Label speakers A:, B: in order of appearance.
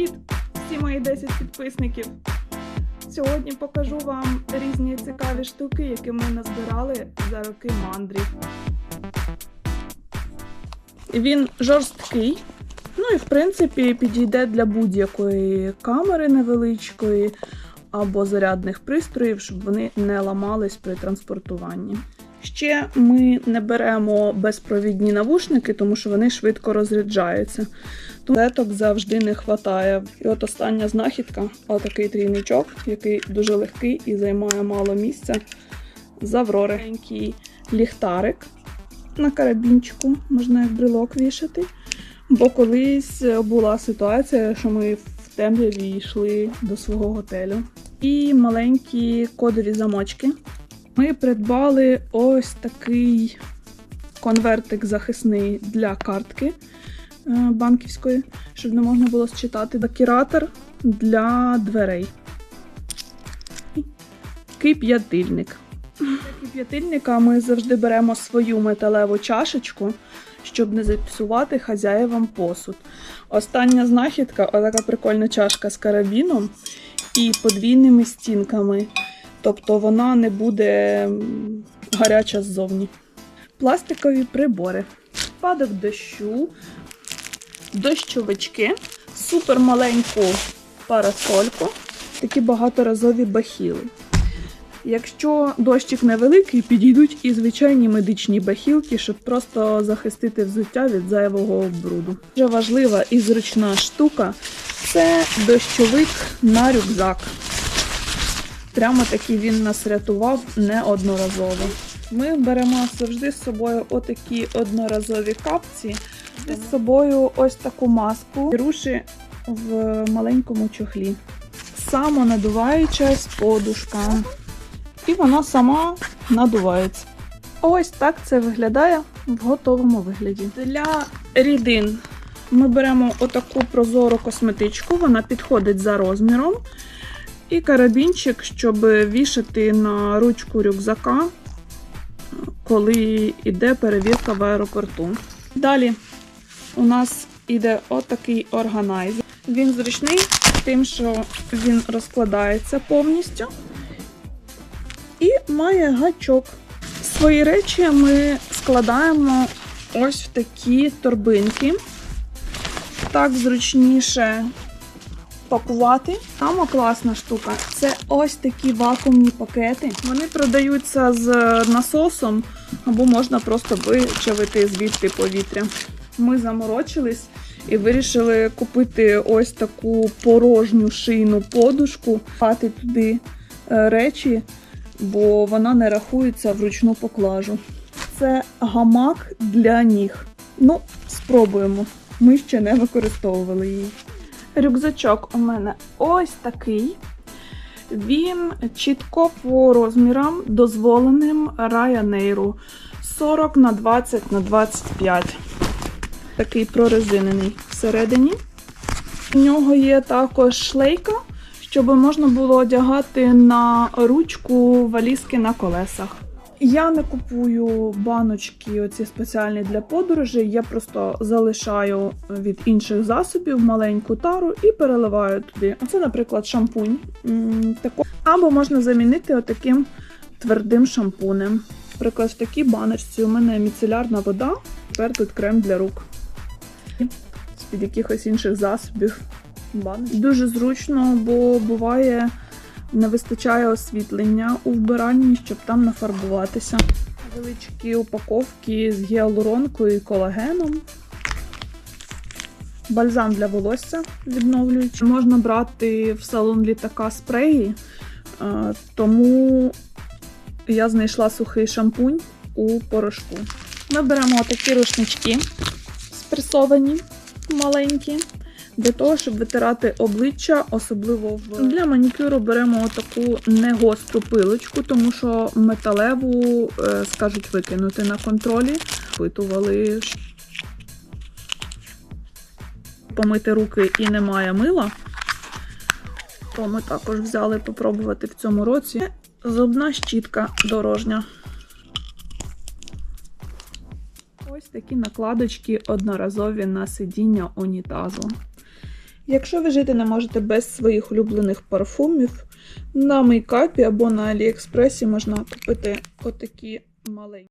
A: Привіт, всі мої 10 підписників. Сьогодні покажу вам різні цікаві штуки, які ми назбирали за роки мандрів. Він жорсткий. Ну і в принципі підійде для будь-якої камери невеличкої або зарядних пристроїв, щоб вони не ламались при транспортуванні. Ще ми не беремо безпровідні навушники, тому що вони швидко розряджаються. Леток завжди не вистачає. І от остання знахідка отакий трійничок, який дуже легкий і займає мало місця. З. Ліхтарик на карабінчику, можна як брелок вішати. Бо колись була ситуація, що ми в темряві йшли до свого готелю. І маленькі кодові замочки. Ми придбали ось такий конвертик захисний для картки е, банківської, щоб не можна було считати. Бакіратор для дверей. Кип'ятильник. Для кип'ятильника ми завжди беремо свою металеву чашечку, щоб не зіпсувати хазяєвам посуд. Остання знахідка отака прикольна чашка з карабіном і подвійними стінками. Тобто вона не буде гаряча ззовні. Пластикові прибори. Падок дощу, дощовички, супермаленьку парасольку, такі багаторазові бахіли. Якщо дощик невеликий, підійдуть і звичайні медичні бахілки, щоб просто захистити взуття від зайвого бруду. Дуже важлива і зручна штука це дощовик на рюкзак. Прямо таки він нас рятував неодноразово. Ми беремо завжди з собою отакі одноразові капці, з собою ось таку маску, руші в маленькому чохлі. Самонадуваючась подушка. І вона сама надувається. Ось так це виглядає в готовому вигляді. Для рідин ми беремо отаку прозору косметичку, вона підходить за розміром. І карабінчик, щоб вішати на ручку рюкзака, коли йде перевірка в аеропорту. Далі у нас іде отакий органайзер. Він зручний, тим, що він розкладається повністю і має гачок. Свої речі ми складаємо ось в такі торбинки. Так зручніше пакувати. Сама класна штука це ось такі вакуумні пакети. Вони продаються з насосом, або можна просто вичавити звідти повітря. Ми заморочились і вирішили купити ось таку порожню шийну подушку, пати туди е, речі, бо вона не рахується в ручну поклажу. Це гамак для ніг. Ну, спробуємо. Ми ще не використовували її. Рюкзачок у мене ось такий. Він чітко по розмірам дозволеним Ryanair 40 на 20 на 25. Такий прорезинений всередині. У нього є також шлейка, щоб можна було одягати на ручку валізки на колесах. Я не купую баночки оці спеціальні для подорожей. Я просто залишаю від інших засобів маленьку тару і переливаю туди. Оце, наприклад, шампунь. Або можна замінити отаким твердим шампунем. Наприклад, в такій баночці у мене міцелярна вода, тепер тут крем для рук. З-під якихось інших засобів. Баночки. Дуже зручно, бо буває не вистачає освітлення у вбиранні, щоб там нафарбуватися. Величкі упаковки з гіалуронкою і колагеном. Бальзам для волосся відновлюючий. Можна брати в салон літака спреї, е, тому я знайшла сухий шампунь у порошку. Ми беремо такі рушнички спресовані, маленькі для того, щоб витирати обличчя, особливо в для манікюру беремо таку негостру пилочку, тому що металеву е, скажуть викинути на контролі. Питували помити руки і немає мила. То ми також взяли попробувати в цьому році. Зубна щітка дорожня. Ось такі накладочки одноразові на сидіння унітазу. Якщо ви жити не можете без своїх улюблених парфумів, на мейкапі або на Аліекспресі можна купити отакі маленькі.